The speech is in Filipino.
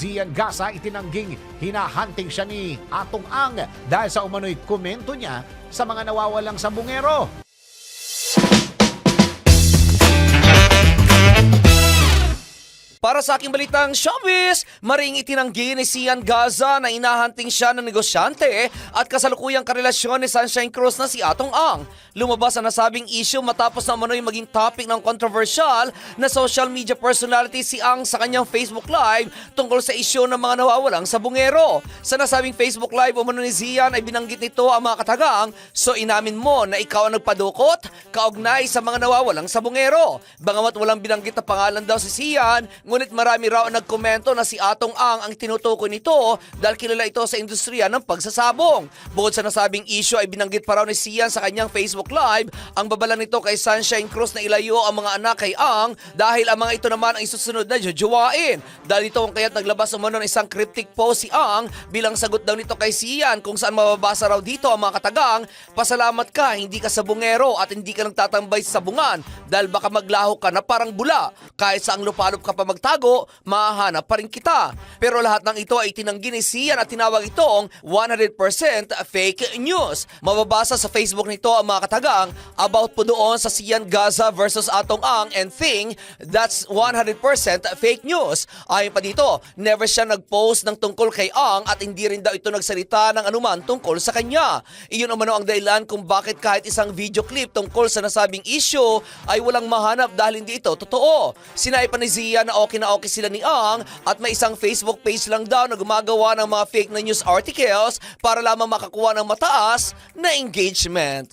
Zian Gaza itinangging hinahunting siya ni Atong Ang dahil sa umano'y komento niya sa mga nawawalang sabungero. Para sa aking balitang showbiz, maring itinanggi ni Sian Gaza na inahanting siya ng negosyante at kasalukuyang karelasyon ni Sunshine Cruz na si Atong Ang. Lumabas ang nasabing issue matapos na umano'y maging topic ng controversial na social media personality si Ang sa kanyang Facebook Live tungkol sa issue ng mga nawawalang sabungero. Sa nasabing Facebook Live umano ni Zian ay binanggit nito ang mga katagang so inamin mo na ikaw ang nagpadukot kaugnay sa mga nawawalang sabungero. Bangamat walang binanggit na pangalan daw si Sian, ngunit marami raw ang nagkomento na si Atong Ang ang tinutukoy nito dahil kilala ito sa industriya ng pagsasabong. Bukod sa nasabing issue ay binanggit pa raw ni Sian sa kanyang Facebook Live ang babala nito kay Sunshine Cruz na ilayo ang mga anak kay Ang dahil ang mga ito naman ang isusunod na jujuwain. Dahil ito ang kaya't naglabas umano ng isang cryptic post si Ang bilang sagot daw nito kay Sian kung saan mababasa raw dito ang mga katagang pasalamat ka hindi ka sabungero at hindi ka nagtatambay sa sabungan dahil baka maglaho ka na parang bula kahit sa ang lupalop ka pa magtago mahahanap pa rin kita. Pero lahat ng ito ay tinanggi ni Sian at tinawag itong 100% fake news. Mababasa sa Facebook nito ang mga katagang about po doon sa Sian Gaza versus Atong Ang and Thing that's 100% fake news. Ayon pa dito, never siya nag-post ng tungkol kay Ang at hindi rin daw ito nagsalita ng anuman tungkol sa kanya. Iyon umano ang dahilan kung bakit kahit isang video clip tungkol sa nasabing issue ay walang mahanap dahil hindi ito totoo. Sinay pa ni Zia na okay na okay sila ni Ang at may isang Facebook page lang daw na gumagawa ng mga fake na news articles para lamang makakuha ng mataas na engagement.